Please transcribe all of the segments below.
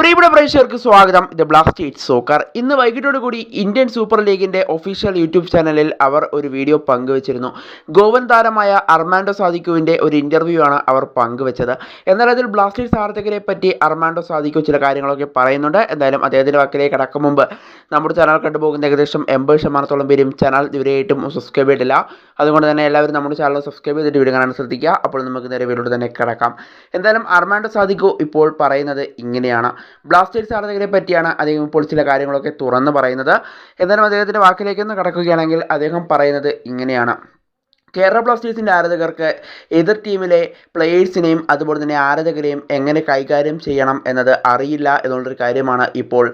പ്രിയപ്പെട്ട പ്രേക്ഷകർക്ക് സ്വാഗതം. ദ ബ്ലാസ്റ്റേറ്റ് സോക്കർ ഇന്ന് വൈകിട്ടോടുകൂടി ഇന്ത്യൻ സൂപ്പർ ലീഗിന്റെ ഒഫീഷ്യൽ യൂട്യൂബ് ചാനലിൽ അവർ ഒരു വീഡിയോ പങ്കുവച്ചിരുന്നു. ഗോവൻ താരമായ അർമാൻഡോ സാദിക്കുവിന്റെ ഒരു ഇന്റർവ്യൂ ആണ് അവർ പങ്കുവച്ചത്. എന്നാൽ അതിൽ ബ്ലാസ്റ്റേഴ്സ് സാർത്ഥകരെ പറ്റി അർമാൻഡോ സാദിക്കു ചില കാര്യങ്ങളൊക്കെ പറയുന്നുണ്ട്. എന്തായാലും അദ്ദേഹത്തിന്റെ വക്കിലേക്ക് കടക്കും മുമ്പ് നമ്മുടെ ചാനൽ കണ്ടുപോകുന്ന ഏകദേശം എൺപത് ശതമാനത്തോളം പേരും ചാനൽ ഇവരെയായിട്ടും സബ്സ്ക്രൈബ് ചെയ്തിട്ടില്ല. അതുകൊണ്ട് തന്നെ എല്ലാവരും നമ്മുടെ ചാനൽ സബ്സ്ക്രൈബ് ചെയ്തിട്ട് വീഡിയോ കാണാൻ ശ്രദ്ധിക്കുക. അപ്പോൾ നമുക്ക് നേരെ വീഡിയോ തന്നെ കിടക്കാം. എന്തായാലും അർമാൻഡോ സാദിക്കു ഇപ്പോൾ പറയുന്നത് ഇങ്ങനെയാണ്. ബ്ലാസ്റ്റേഴ്സ് ആരാധകരെ പറ്റിയാണ് അദ്ദേഹം ഇപ്പോൾ ചില കാര്യങ്ങളൊക്കെ തുറന്ന് പറയുന്നത്. എന്നാലും അദ്ദേഹത്തിന്റെ വാക്കിലേക്കൊന്ന് കടക്കുകയാണെങ്കിൽ അദ്ദേഹം പറയുന്നത് ഇങ്ങനെയാണ്. കേരള ബ്ലാസ്റ്റേഴ്സിന്റെ ആരാധകർക്ക് എതിർ ടീമിലെ പ്ലെയേഴ്സിനെയും അതുപോലെ തന്നെ ആരാധകരെയും എങ്ങനെ കൈകാര്യം ചെയ്യണം എന്നത് അറിയില്ല എന്നുള്ളൊരു കാര്യമാണ് ഇപ്പോൾ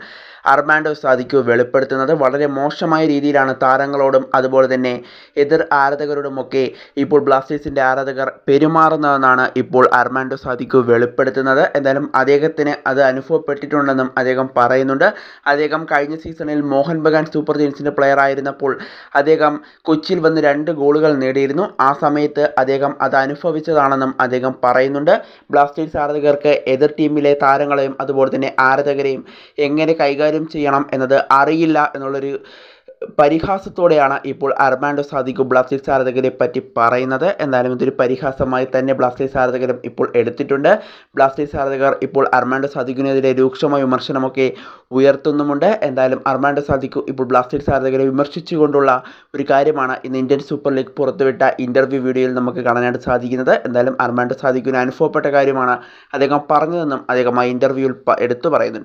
അർമാൻഡോ സാദിക്കു വെളിപ്പെടുത്തുന്നത് വളരെ മോശമായ രീതിയിലാണ് താരങ്ങളോടും അതുപോലെ തന്നെ എതിർ ആരാധകരോടുമൊക്കെ ഇപ്പോൾ ബ്ലാസ്റ്റേഴ്സിന്റെ ആരാധകർ പെരുമാറുന്നതെന്നാണ് ഇപ്പോൾ അർമാൻഡോ സാദിക്കു വെളിപ്പെടുത്തുന്നത്. എന്തായാലും അദ്ദേഹത്തിന് അത് അനുഭവപ്പെട്ടിട്ടുണ്ടെന്നും അദ്ദേഹം പറയുന്നുണ്ട്. അദ്ദേഹം കഴിഞ്ഞ സീസണിൽ മോഹൻ ബഗാൻ സൂപ്പർ ജെയിൻസിന്റെ പ്ലെയർ ആയിരുന്നപ്പോൾ അദ്ദേഹം കൊച്ചിയിൽ വന്ന് രണ്ട് ഗോളുകൾ നേടിയിരുന്നു. ആ സമയത്ത് അദ്ദേഹം അത് അനുഭവിച്ചതാണെന്നും അദ്ദേഹം പറയുന്നുണ്ട്. ബ്ലാസ്റ്റേഴ്സ് ആരാധകർക്ക് എതിർ ടീമിലെ താരങ്ങളെയും അതുപോലെ തന്നെ ആരാധകരെയും എങ്ങനെ കൈകാര്യം ചെയ്യണം എന്നത് അറിയില്ല എന്നുള്ളൊരു പരിഹാസത്തോടെയാണ് ഇപ്പോൾ അർമാൻഡോ സാദിക്കു ബ്ലാസ്റ്റേഴ്സ് ആരാധകരെ പറ്റി പറയുന്നത്. എന്തായാലും ഇതൊരു പരിഹാസമായി തന്നെ ബ്ലാസ്റ്റേഴ്സ് ആരാധകരും ഇപ്പോൾ എടുത്തിട്ടുണ്ട്. ബ്ലാസ്റ്റേഴ്സ് ആരാധകർ ഇപ്പോൾ അർമാൻഡോ സാദിഖിനെതിരെ രൂക്ഷമായ വിമർശനമൊക്കെ ഉയർത്തുന്നുമുണ്ട്. എന്തായാലും അർമാൻഡോ സാദിക്കു ഇപ്പോൾ ബ്ലാസ്റ്റേഴ്സ് ആരാധകരെ വിമർശിച്ചുകൊണ്ടുള്ള ഒരു കാര്യമാണ് ഇന്ന് ഇന്ത്യൻ സൂപ്പർ ലീഗ് പുറത്തുവിട്ട ഇന്റർവ്യൂ വീഡിയോയിൽ നമുക്ക് കാണാനായിട്ട് സാധിക്കുന്നത്. എന്തായാലും അർമാൻഡോ സാദിഖിന് അനുഭവപ്പെട്ട കാര്യമാണ് അദ്ദേഹം പറഞ്ഞതെന്നും അദ്ദേഹം ആ ഇന്റർവ്യൂവിൽ എടുത്തു പറയുന്നുണ്ട്.